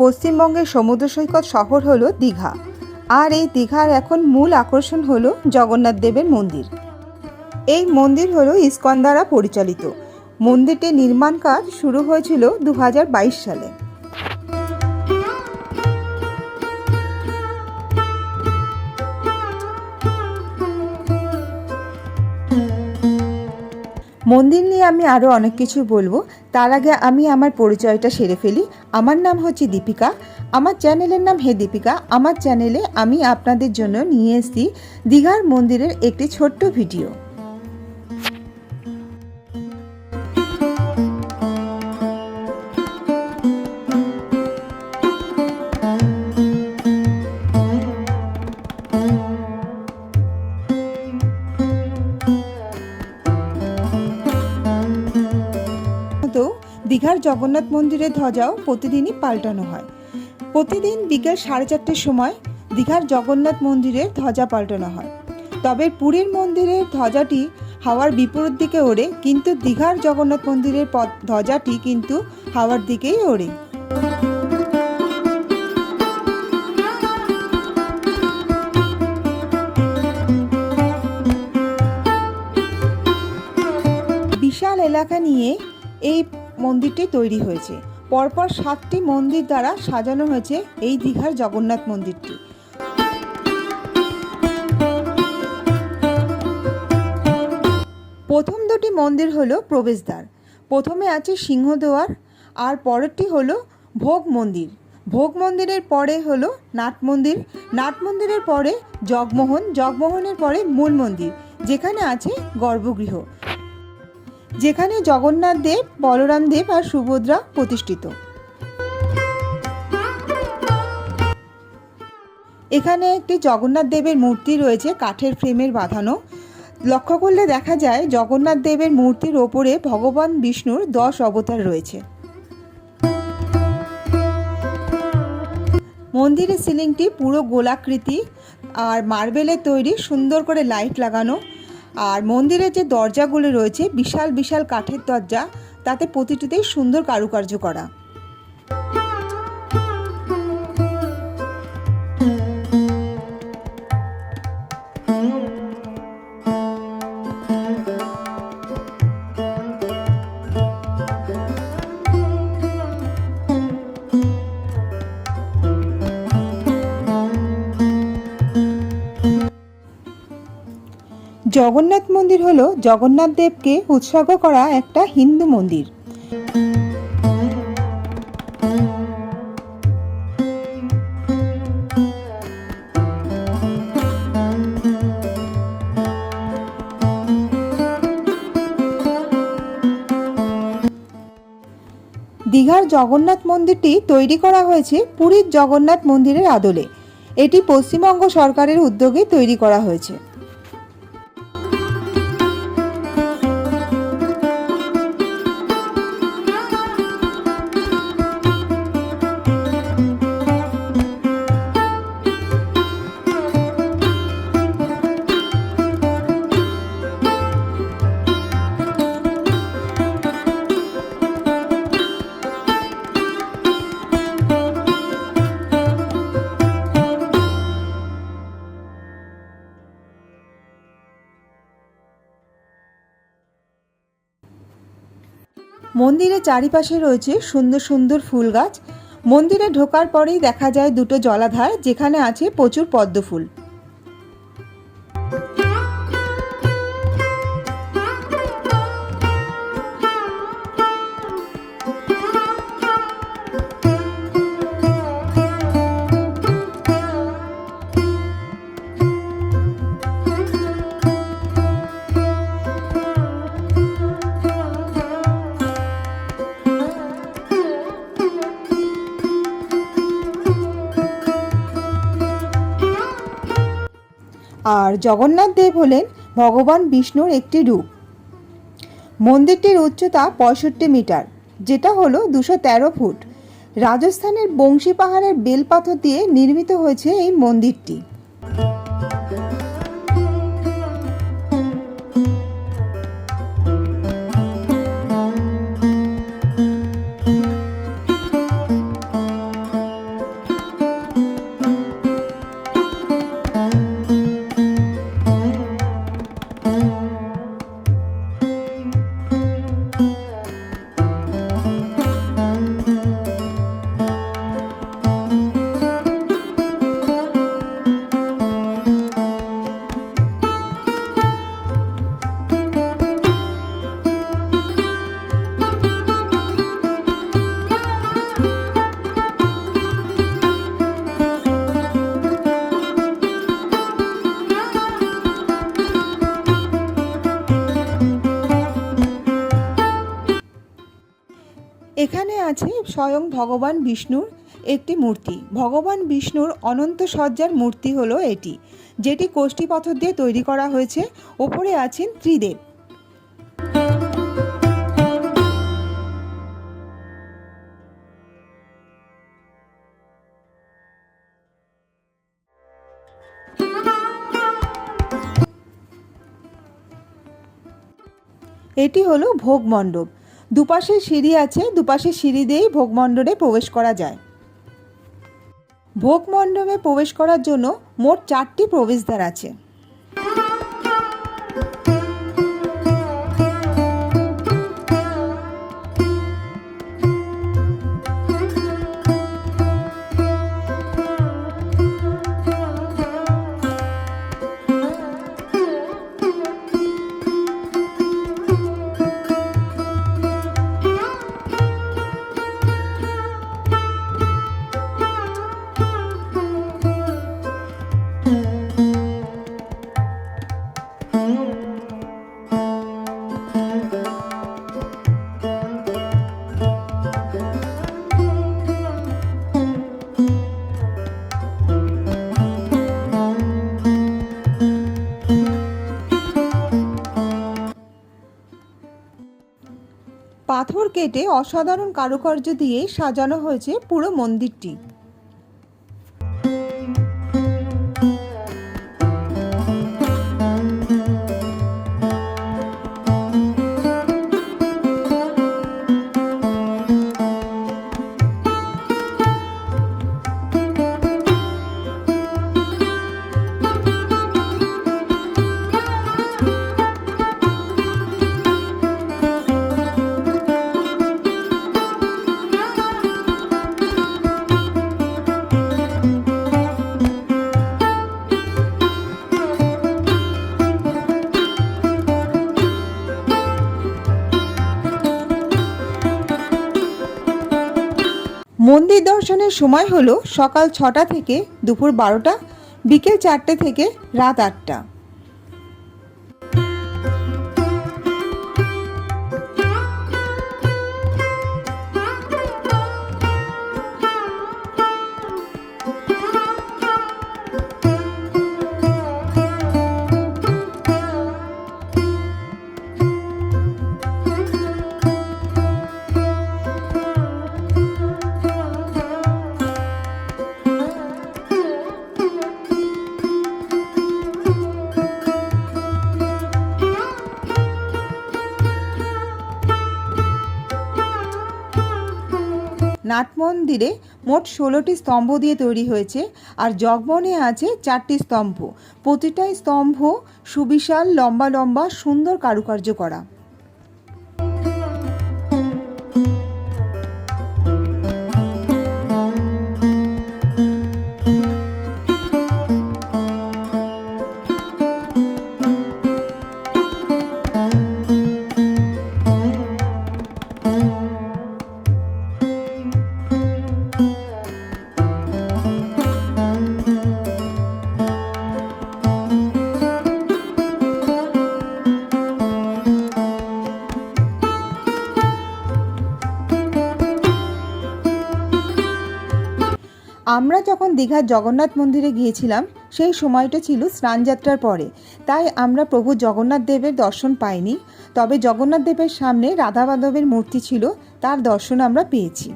পশ্চিমবঙ্গের সমুদ্র সৈকত শহর হলো দীঘা। আর এই দীঘার এখন মূল আকর্ষণ হলো জগন্নাথ দেবের মন্দির। এই মন্দির হলো ইস্কন দ্বারা পরিচালিত। মন্দিরটির নির্মাণ কাজ শুরু হয়েছিল দু হাজার বাইশ সালে। মন্দির নিয়ে আমি আরও অনেক কিছু বলব। তার আগে আমি আমার পরিচয়টা সেরে ফেলি। আমার নাম হচ্ছে দীপিকা। আমার চ্যানেলের নাম হে দীপিকা। আমার চ্যানেলে আমি আপনাদের জন্য নিয়ে এসেছি দীঘার মন্দিরের একটি ছোট্ট ভিডিও। জগন্নাথ মন্দিরের ধ্বজাও প্রতিদিনই পাল্টানো হয়। প্রতিদিন বিকেল সাড়ে চারটের সময় দীঘার জগন্নাথ মন্দিরের ধ্বজা পাল্টানো হয়। তবে পুরীর মন্দিরের ধ্বজাটি হাওয়ার বিপরীত দিকে ওড়ে, কিন্তু দীঘার জগন্নাথ মন্দিরের ধ্বজাটি কিন্তু হাওয়ার দিকেই ওড়ে। বিশাল এলাকা নিয়ে এই মন্দিরটি তৈরি হয়েছে। পরপর সাতটি মন্দির দ্বারা সাজানো হয়েছে এই দীঘার জগন্নাথ মন্দিরটি। প্রথম দুটি মন্দির হলো প্রবেশদ্বার। প্রথমে আছে সিংহদোয়ার আর পরেরটি হলো ভোগ মন্দির। ভোগ মন্দিরের পরে হলো নাট মন্দির। নাট মন্দিরের পরে জগমোহন। জগমোহনের পরে মূল মন্দির, যেখানে আছে গর্ভগৃহ। যেখানে জগন্নাথ দেব, বলরাম দেব আর সুভদ্রা প্রতিষ্ঠিত। এখানে একটি জগন্নাথ দেবের মূর্তি রয়েছে, কাঠের ফ্রেমের বাঁধানো। লক্ষ্য করলে দেখা যায়, জগন্নাথ দেবের মূর্তির ওপরে ভগবান বিষ্ণুর দশ অবতার রয়েছে। মন্দিরের সিলিংটি পুরো গোলাকৃতি আর মার্বেলের তৈরি, সুন্দর করে লাইট লাগানো। আর মন্দিরের যে দরজাগুলো রয়েছে বিশাল বিশাল কাঠের দরজা তাতে প্রতিটিতেই সুন্দর কারুকার্য করা। জগন্নাথ মন্দির হলো জগন্নাথ দেবকে উৎসর্গ করা একটা হিন্দু মন্দির। দীঘার জগন্নাথ মন্দিরটি তৈরি করা হয়েছে পুরীর জগন্নাথ মন্দিরের আদলে। এটি পশ্চিমবঙ্গ সরকারের উদ্যোগে তৈরি করা হয়েছে। মন্দিরের চারিপাশে রয়েছে সুন্দর সুন্দর ফুল গাছ। মন্দিরে ঢোকার পরেই দেখা যায় দুটো জলাধার, যেখানে আছে প্রচুর পদ্ম ফুল আর জগন্নাথ দেব হলেন ভগবান বিষ্ণুর একটি রূপ। মন্দিরটির উচ্চতা পঁয়ষট্টি মিটার, যেটা হল দুশো তেরো ফুট। রাজস্থানের বংশী পাহাড়ের বেলপাথর দিয়ে নির্মিত হয়েছে এই মন্দিরটি। আছে স্বয়ং ভগবান বিষ্ণুর একটি মূর্তি। ভগবান বিষ্ণুর অনন্ত সজ্জার মূর্তি হলো এটি, যেটি কোষ্ঠী পাথর দিয়ে তৈরি করা হয়েছে। ওপরে আছেন ত্রিদেব। এটি হলো ভোগ মণ্ডপ দুপাশে সিঁড়ি আছে, দুপাশে সিঁড়ি দিয়েই ভোগ মণ্ডপে প্রবেশ করা যায়। ভোগমণ্ডপে প্রবেশ করার জন্য মোট চারটি প্রবেশদ্বার আছে। পাথর কেটে অসাধারণ কারুকার্য দিয়ে সাজানো হয়েছে পুরো মন্দিরটি। মন্দির দর্শনের সময় হলো সকাল ছটা থেকে দুপুর বারোটা বিকেল চারটে থেকে রাত আটটা। মন্দিরে মোট ষোলোটি স্তম্ভ দিয়ে তৈরি হয়েছে আর জগমনে আছে চারটি স্তম্ভ। প্রতিটাই স্তম্ভ সুবিশাল, লম্বা লম্বা, সুন্দর কারুকার্য করা। আমরা যখন দীঘার জগন্নাথ মন্দিরে গিয়েছিলাম, সেই সময়টা ছিল স্নানযাত্রার পরে। তাই আমরা প্রভু জগন্নাথ দেবের দর্শন পাইনি। তবে জগন্নাথ দেবের সামনে রাধা মাধবের মূর্তি ছিল, তার দর্শন আমরা পেয়েছি।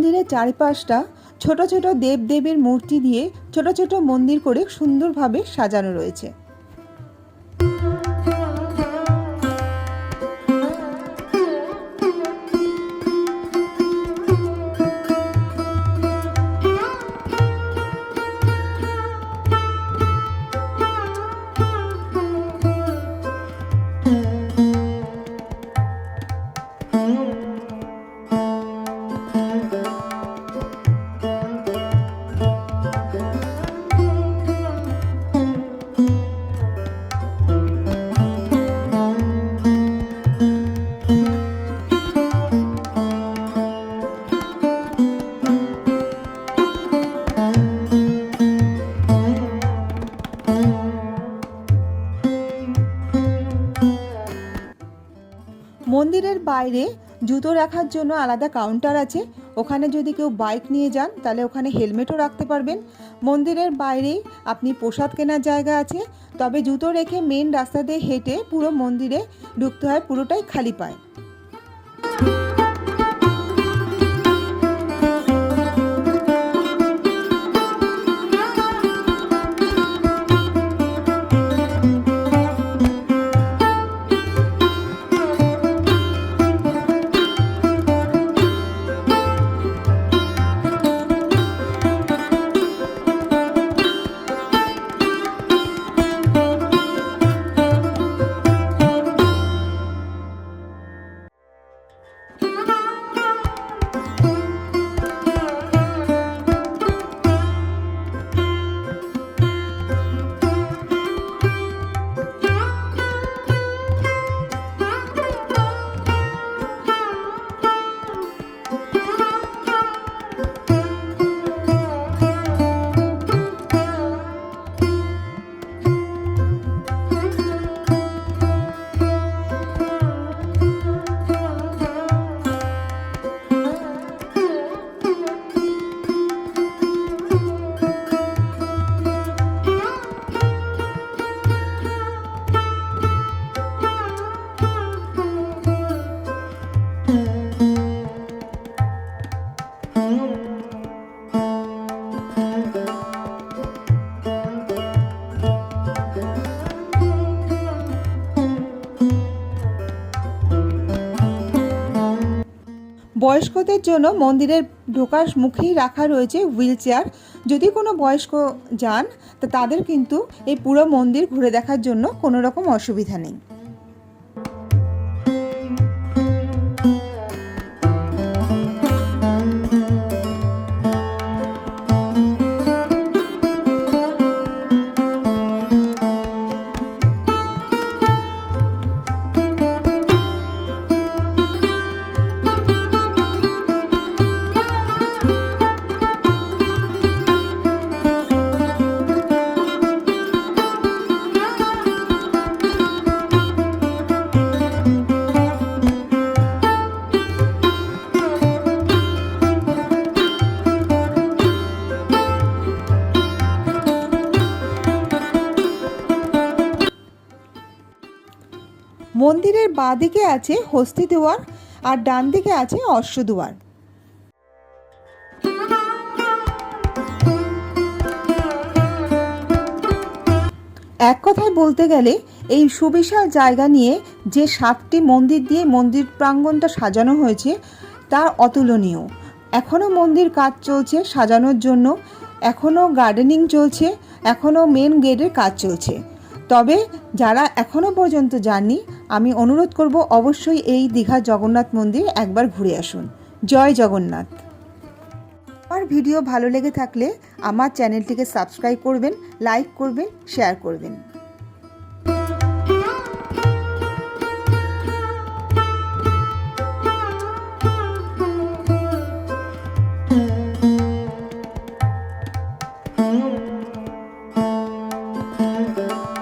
মন্দিরের চারপাশটা ছোট ছোট দেবদেবীর মূর্তি দিয়ে ছোট ছোট মন্দির করে সুন্দরভাবে সাজানো রয়েছে। বাইরে জুতো রাখার জন্য আলাদা কাউন্টার আছে। ওখানে যদি কেউ বাইক নিয়ে যান, তাহলে ওখানে হেলমেটও রাখতে পারবেন। মন্দিরের বাইরেই আপনি প্রসাদ কেনার জায়গা আছে। তবে জুতো রেখে মেন রাস্তা দিয়ে হেঁটে পুরো মন্দিরে ঢুকতে হয়, পুরোটাই খালি পায়। Bye. বয়স্কদের জন্য মন্দিরের ঢোকার মুখেই রাখা রয়েছে হুইল চেয়ার। যদি কোনো বয়স্ক যান, তো তাদের কিন্তু এই পুরো মন্দির ঘুরে দেখার জন্য কোনো রকম অসুবিধা নেই। মন্দিরের বাঁ দিকে আছে হস্তি দুয়ার আর ডান দিকে আছে অশ্ব দুয়ার। এক কথায় বলতে গেলে, এই সুবিশাল জায়গা নিয়ে যে সাতটি মন্দির দিয়ে মন্দির প্রাঙ্গণটা সাজানো হয়েছে তা অতুলনীয়। এখনও মন্দির কাজ চলছে সাজানোর জন্য এখনও গার্ডেনিং চলছে এখনও মেন গেটের কাজ চলছে। তবে যারা এখনও পর্যন্ত যাননি আমি অনুরোধ করব অবশ্যই এই দীঘা জগন্নাথ মন্দির একবার ঘুরে আসুন। জয় জগন্নাথ। আমার ভিডিও ভালো লেগে থাকলে আমার চ্যানেলটিকে সাবস্ক্রাইব করবেন, লাইক করবেন, শেয়ার করবেন।